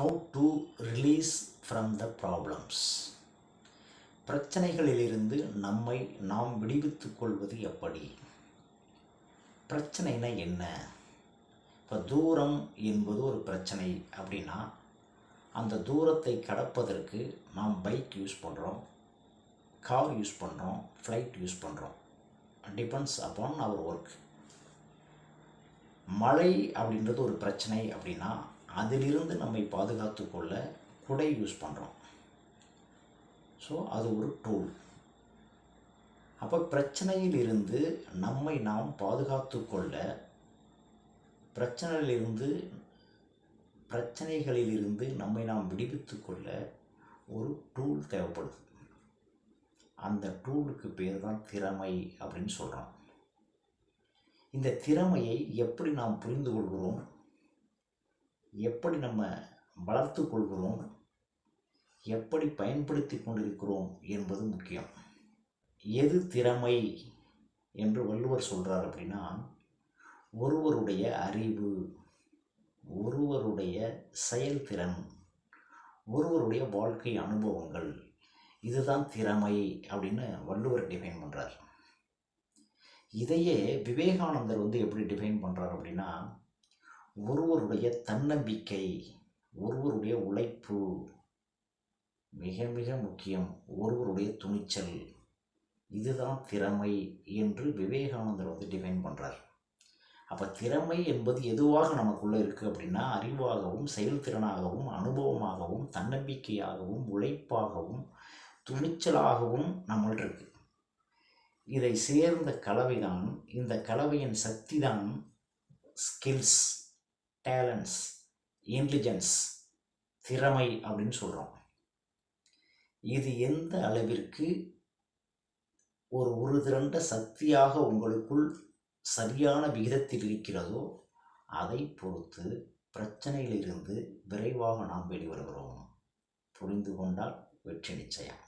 How to release from the problems பிரச்சனைகளிலிருந்து நம்மை நாம் விடுவித்துக் கொள்வது எப்படி? பிரச்சனைனா என்ன? இப்போ தூரம் என்பது ஒரு பிரச்சனை அப்படின்னா அந்த தூரத்தை கடப்பதற்கு நாம் பைக் யூஸ் பண்ணுறோம் கார் யூஸ் பண்ணுறோம் ஃப்ளைட் யூஸ் பண்ணுறோம் டிபெண்ட்ஸ் அப்பான் அவர் ஒர்க் மழை அப்படின்றது ஒரு பிரச்சனை அப்படின்னா அதிலிருந்து நம்மை பாதுகாத்து கொள்ள குடை யூஸ் பண்ணுறோம் ஸோ அது ஒரு டூல் அப்போ பிரச்சனையிலிருந்து நம்மை நாம் பாதுகாத்து கொள்ள பிரச்சனையிலிருந்து பிரச்சனைகளிலிருந்து நம்மை நாம் விடுவித்து கொள்ள ஒரு டூல் தேவைப்படுது. அந்த டூலுக்கு பேர் தான் திறமை அப்படின்னு சொல்கிறோம் இந்த திறமையை எப்படி நாம் புரிந்து கொள்கிறோம்? எப்படி நம்ம வளர்த்து கொள்கிறோம்? எப்படி பயன்படுத்தி கொண்டிருக்கிறோம் என்பது முக்கியம். எது திறமை என்று வள்ளுவர் சொல்கிறார் அப்படின்னா ஒருவருடைய அறிவு ஒருவருடைய செயல்திறன் ஒருவருடைய வாழ்க்கை அனுபவங்கள் இதுதான் திறமை அப்படின்னு வள்ளுவர் டிஃபைன் பண்ணுறார் இதையே விவேகானந்தர் வந்து எப்படி டிஃபைன் பண்ணுறார் அப்படின்னா ஒருவருடைய தன்னம்பிக்கை ஒருவருடைய உழைப்பு மிக மிக முக்கியம். ஒருவருடைய துணிச்சல். இதுதான் திறமை என்று விவேகானந்தர் வந்து டிஃபைன் பண்ணுறார் அப்போ திறமை என்பது எதுவாக நமக்குள்ளே இருக்குது அப்படின்னா அறிவாகவும் செயல்திறனாகவும் அனுபவமாகவும் தன்னம்பிக்கையாகவும் உழைப்பாகவும் துணிச்சலாகவும் நம்மள்ட இருக்கு. இதை சேர்ந்த கலவைதான் இந்த கலவையின் சக்தி தான் ஸ்கில்ஸ் டேலண்ட்ஸ் இன்டெலிஜென்ஸ் திறமை அப்படின்னு சொல்கிறோம் இது எந்த அளவிற்கு ஒரு ஒரு திரண்ட சக்தியாக உங்களுக்குள் சரியான விகிதத்தில் இருக்கிறதோ அதை பொறுத்து பிரச்சனையிலிருந்து விரைவாக நாம் வெளிவருகிறோம். புரிந்து கொண்டால் வெற்றி நிச்சயம்.